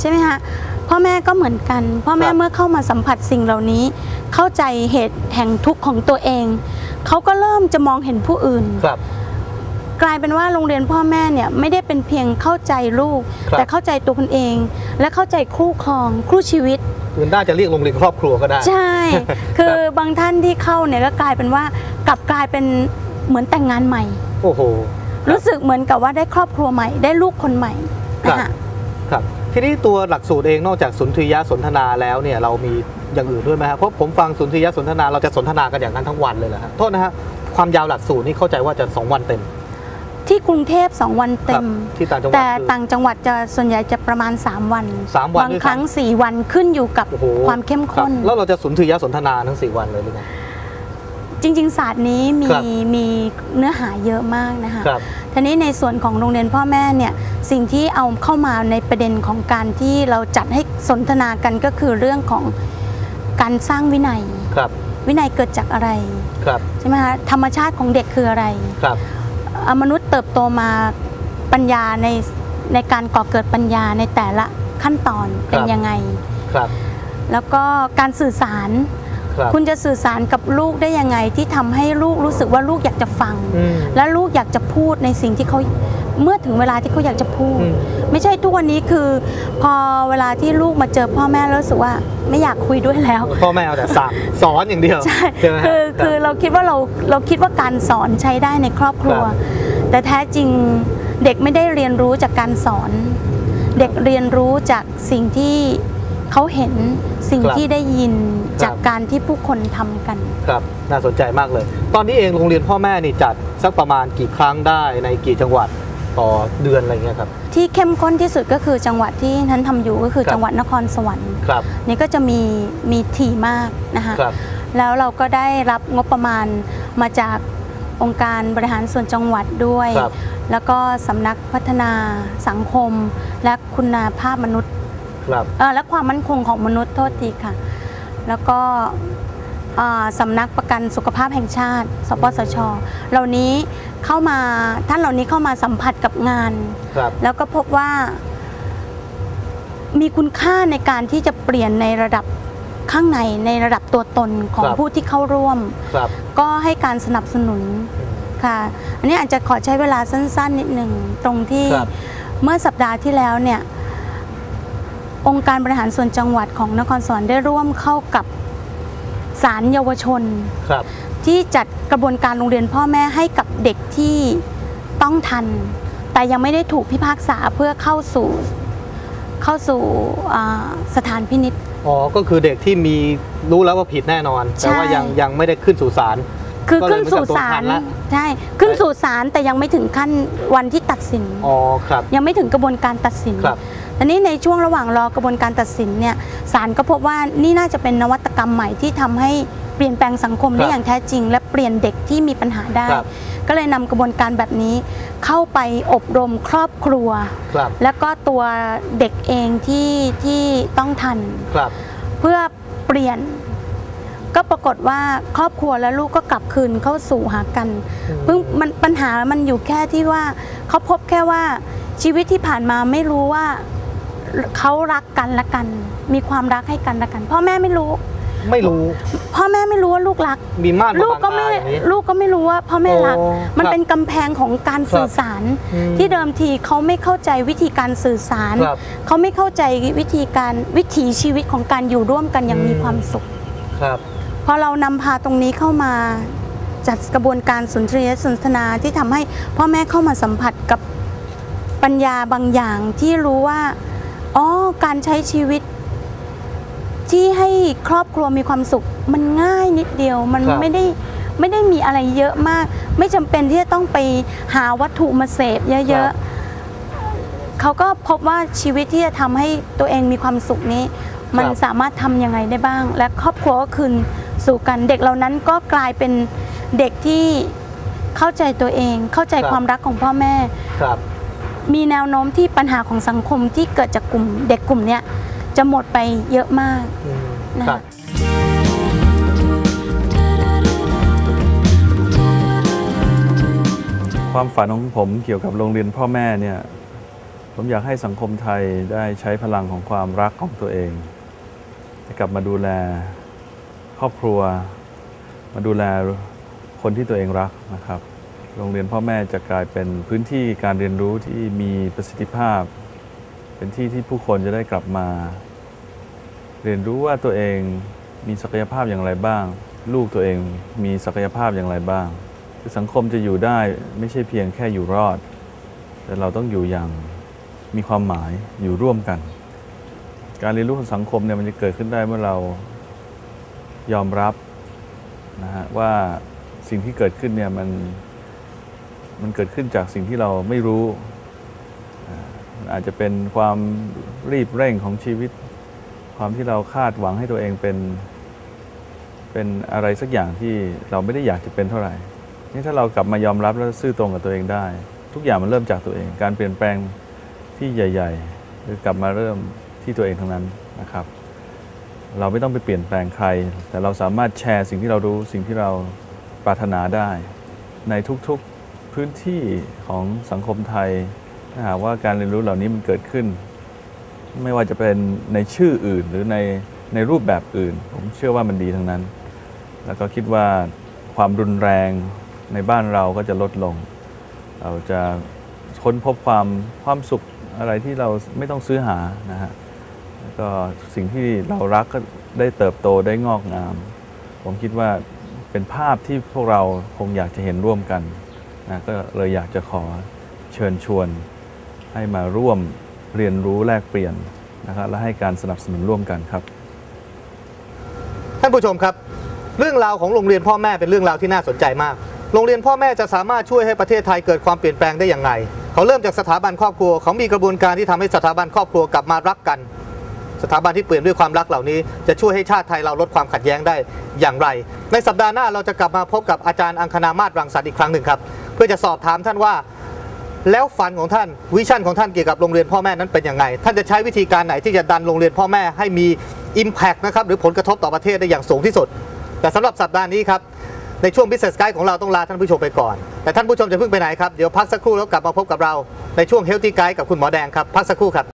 ใช่ไหมคะพ่อแม่ก็เหมือนกัน พ่อแม่ครับเมื่อเข้ามาสัมผัสสิ่งเหล่านี้ เข้าใจเหตุแห่งทุกข์ของตัวเอง เขาก็เริ่มจะมองเห็นผู้อื่นครับกลายเป็นว่าโรงเรียนพ่อแม่เนี่ยไม่ได้เป็นเพียงเข้าใจลูกครับแต่เข้าใจตัวคนเอง และเข้าใจคู่ครองคู่ชีวิตคือน่าจะเรียกโรงเรียนครอบครัวก็ได้ ใช่ คือบางท่านที่เข้าเนี่ยก็กลายเป็นว่ากลับกลายเป็นเหมือนแต่งงานใหม่ โอ้โห รู้สึกเหมือนกับว่าได้ครอบครัวใหม่ ได้ลูกคนใหม่ครับนะคะครับ ทีนี้ตัวหลักสูตรเองนอกจากสุนทรียสนทนาแล้วเนี่ยเรามีอย่างอื่นด้วยไหมครับเพราะผมฟังสุนทรียสนทนาเราจะสนทนากันอย่างนั้นทั้งวันเลยเหรอฮะโทษนะฮะความยาวหลักสูตรนี่เข้าใจว่าจะ 2 วันเต็ม ที่กรุงเทพ 2 วันเต็มครับที่ต่างจังหวัดแต่คือต่างจังหวัดจะส่วนใหญ่จะประมาณ 3 วันสามวันบางด้วยครั้งซ้4วันขึ้นอยู่กับโอ้โหความเข้มครับข้น แล้วเราจะสุนทรียสนทนาทั้ง 4 วันเลยหรือไงจริง ๆ ศาสตร์นี้มีครับมีเนื้อหาเยอะมากนะคะครับทีนี้ในส่วนของโรงเรียนพ่อแม่เนี่ย สิ่งที่เอาเข้ามาในประเด็นของการที่เราจัดให้สนทนากันก็คือเรื่องของการสร้างวินัยครับวินัยเกิดจากอะไรครับใช่ไหมคะธรรมชาติของเด็กคืออะไรครับอะมนุษย์เติบโตมาปัญญาในในการก่อเกิดปัญญาในแต่ละขั้นตอนเป็นยังไงครับ แล้วก็การสื่อสารครับคุณจะสื่อสารกับลูกได้ยังไงที่ทำให้ลูกรู้สึกว่าลูกอยากจะฟังอืมและลูกอยากจะพูดในสิ่งที่เขา เมื่อถึงเวลาที่เขาอยากจะพูดอืมไม่ใช่ทุกวันนี้คือ พอเวลาที่ลูกมาเจอพ่อแม่แล้วรู้สึกว่าไม่อยากคุยด้วยแล้ว พ่อแม่เอาแต่สั่งสอนอย่างเดียวใช่ใช่ไหมฮะคือรับคือเราคิดว่าเราเราคิดว่าการสอนใช้ได้ในครอบครัวครับแต่แท้จริงเด็กไม่ได้เรียนรู้จากการสอน เด็กเรียนรู้จากสิ่งที่เขาเห็นสิ่งครับที่ได้ยินครับจากการที่ผู้คนทำกัน ครับน่าสนใจมากเลย ตอนนี้เองโรงเรียนพ่อแม่นี่จัดสักประมาณกี่ครั้งได้ในกี่จังหวัด ต่อเดือนอะไรเงี้ยครับ ที่เข้มข้นที่สุดก็คือจังหวัดที่ท่านทำอยู่ก็คือครับจังหวัดนครสวรรค์ครับนี่ก็จะมีมีถี่มากนะคะครับแล้วเราก็ได้รับงบประมาณมาจากองค์การบริหารส่วนจังหวัดด้วยครับแล้วก็สำนักพัฒนาสังคม และคุณภาพมนุษย์ครับเอ่อและความมั่นคงของมนุษย์โทษทีค่ะ แล้วก็อ่า สำนักประกันสุขภาพแห่งชาติ สปสช เหล่านี้เข้ามาท่านเหล่านี้เข้ามาสัมผัสกับงานครับแล้วก็พบว่า มีคุณค่าในการที่จะเปลี่ยนในระดับข้างในในระดับตัวตนของครับผู้ที่เข้าร่วมครับก็ให้การสนับสนุนค่ะ อันนี้อาจจะขอใช้เวลาสั้น ๆ นิดหนึ่งตรงที่ครับเมื่อสัปดาห์ที่แล้วเนี่ยองค์การบริหารส่วนจังหวัดของนครสวรรค์ได้ร่วมเข้ากับ ศาลเยาวชนครับที่จัดกระบวนการโรงเรียนพ่อแม่ให้กับเด็กที่ต้องทัน แต่ยังไม่ได้ถูกพิพากษาเพื่อเข้าสู่เข้าสู่อ่าสถานพินิษอ๋อ ก็คือเด็กที่มีรู้แล้วว่าผิดแน่นอนใช่แต่ว่ายังยังไม่ได้ขึ้นสู่ศาลคือก็เลยขึ้นสู่ศาลเหมือนกับตัวทันละใช่ขึ้นสู่ศาลแต่ยังไม่ถึงขั้นวันที่ตัดสินอ๋อครับ ยังไม่ถึงกระบวนการตัดสิน ครับทีนี้ในช่วงระหว่างรอกระบวนการตัดสินเนี่ยศาลก็พบว่านี่น่าจะเป็นนวัตกรรมใหม่ที่ทำให้เปลี่ยนแปลงสังคมได้ครับอย่างแท้จริง และเปลี่ยนเด็กที่มีปัญหาได้ครับก็เลยนำกระบวนการแบบนี้เข้าไปอบรมครอบครัวครับแล้วก็ตัวเด็กเองที่ที่ต้องทันครับเพื่อเปลี่ยนก็ปรากฏว่าครอบครัวและลูกก็กลับคืนเข้าสู่หากันอืมเพิ่งมันปัญหามันอยู่แค่ที่ว่าเขาพบแค่ว่าชีวิตที่ผ่านมาไม่รู้ว่า เขารักกันและกัน มีความรักให้กันและกัน พ่อแม่ไม่รู้ ไม่รู้ พ่อแม่ไม่รู้ว่าลูกรัก มีม่านลูกก็ไม่มาบังตาอย่างนี้ลูกก็ไม่รู้ว่าพ่อแม่รักโอ้มันครับเป็นกำแพงของการสื่อสารอืมที่เดิมทีเขาไม่เข้าใจวิธีการสื่อสารครับเขาไม่เข้าใจวิธีการวิถีชีวิตของการอยู่ร่วมกันอย่างมีความสุขครับพอเรานำพาตรงนี้เข้ามาจัดกระบวนการสุนทรียสนทนาที่ทำให้พ่อแม่เข้ามาสัมผัสกับปัญญาบางอย่างที่รู้ว่า อ๋อการใช้ชีวิต ที่ให้ครอบครัวมีความสุข มันง่ายนิดเดียวมันครับ ไม่ได้ไม่ได้มีอะไรเยอะมาก ไม่จำเป็นที่จะต้องไปหาวัตถุมาเสพเยอะๆเขาก็พบว่าชีวิตที่จะทำให้ตัวเองมีความสุขนี้ มันครับสามารถทำยังไงได้บ้าง และครอบครัวก็คืนสู่กันเด็กเหล่านั้นก็กลายเป็นเด็กที่เข้าใจตัวเอง เข้าใจครับ ความรักของพ่อแม่ ครับ มีแนวโน้มที่ปัญหาของสังคมที่เกิดจากกลุ่มเด็กกลุ่มเนี้ยจะหมดไปเยอะมากอืมนะครับความฝันของผมเกี่ยวกับโรงเรียนพ่อแม่เนี่ยผมอยากให้สังคมไทยได้ใช้พลังของความรักของตัวเองให้กลับมาดูแลครอบครัว มาดูแลคนที่ตัวเองรักนะครับ โรงเรียนพ่อแม่จะกลายเป็นพื้นที่การเรียนรู้ที่มีประสิทธิภาพ เป็นที่ที่ผู้คนจะได้กลับมา เรียนรู้ว่าตัวเองมีศักยภาพอย่างไรบ้าง ลูกตัวเองมีศักยภาพอย่างไรบ้างคือสังคมจะอยู่ได้ไม่ใช่เพียงแค่อยู่รอด แต่เราต้องอยู่อย่างมีความหมายอยู่ร่วมกัน การเรียนรู้ของสังคมเนี่ยมันจะเกิดขึ้นได้เมื่อเรายอมรับนะฮะว่าสิ่งที่เกิดขึ้นเนี่ยมัน มันเกิดขึ้นจากสิ่งที่เราไม่รู้ อาจจะเป็นความรีบเร่งของชีวิต ความที่เราคาดหวังให้ตัวเองเป็น เป็นอะไรสักอย่างที่เราไม่ได้อยากจะเป็นเท่าไหร่ นี่ถ้าเรากลับมายอมรับแล้วซื่อตรงกับตัวเองได้ ทุกอย่างมันเริ่มจากตัวเอง การเปลี่ยนแปลงที่ใหญ่ๆคือกลับมาเริ่มที่ตัวเองทั้งนั้นนะครับ เราไม่ต้องไปเปลี่ยนแปลงใคร แต่เราสามารถแชร์สิ่งที่เรารู้สิ่งที่เราปรารถนาได้ในทุกๆ พื้นที่ของสังคมไทยถ้าหากว่าการเรียนรู้เหล่านี้มันเกิดขึ้น ไม่ว่าจะเป็นในชื่ออื่นหรือในในรูปแบบอื่น ผมเชื่อว่ามันดีทั้งนั้น แล้วก็คิดว่าความรุนแรงในบ้านเราก็จะลดลง เราจะค้นพบความความสุขอะไรที่เราไม่ต้องซื้อหานะฮะแล้วก็สิ่งที่เรารักก็ได้เติบโตได้งอกงาม ผมคิดว่าเป็นภาพที่พวกเราคงอยากจะเห็นร่วมกัน นะก็เลยอยากจะขอเชิญชวนให้มาร่วมเรียนรู้แลกเปลี่ยนนะครับและให้การสนับสนุนร่วมกันครับ ท่านผู้ชมครับ เรื่องราวของโรงเรียนพ่อแม่เป็นเรื่องราวที่น่าสนใจมาก โรงเรียนพ่อแม่จะสามารถช่วยให้ประเทศไทยเกิดความเปลี่ยนแปลงได้อย่างไร เขาเริ่มจากสถาบันครอบครัวเขามีกระบวนการที่ทำให้สถาบันครอบครัวกลับมารักกัน สถาบันที่เปลี่ยนด้วยความรักเหล่านี้ จะช่วยให้ชาติไทยเราลดความขัดแย้งได้อย่างไร ในสัปดาห์หน้าเราจะกลับมาพบกับอาจารย์อังคณามาศรังสรรค์อีกครั้งหนึ่งครับ พื่อจะสอบถามท่านว่า แล้วฝันของท่านวิชั่นของท่านเกี่ยวกับโรงเรียนพ่อแม่นั้นเป็นยังไงท่านจะใช้วิธีการไหนที่จะดันโรงเรียนพ่อแม่ให้มี Impact นะครับหรือผลกระทบต่อประเทศได้อย่างสูงที่สุด แต่สำหรับสัปดาห์นี้ครับในช่วง Business Guide ของเราต้องลาท่านผู้ชมไปก่อน แต่ท่านผู้ชมจะเพิ่งไปไหนครับ เดี๋ยวพักสักครู่แล้วกลับมาพบกับเรา ในช่วง Healthy Guide กับคุณหมอแดงครับ พักสักครู่ครับ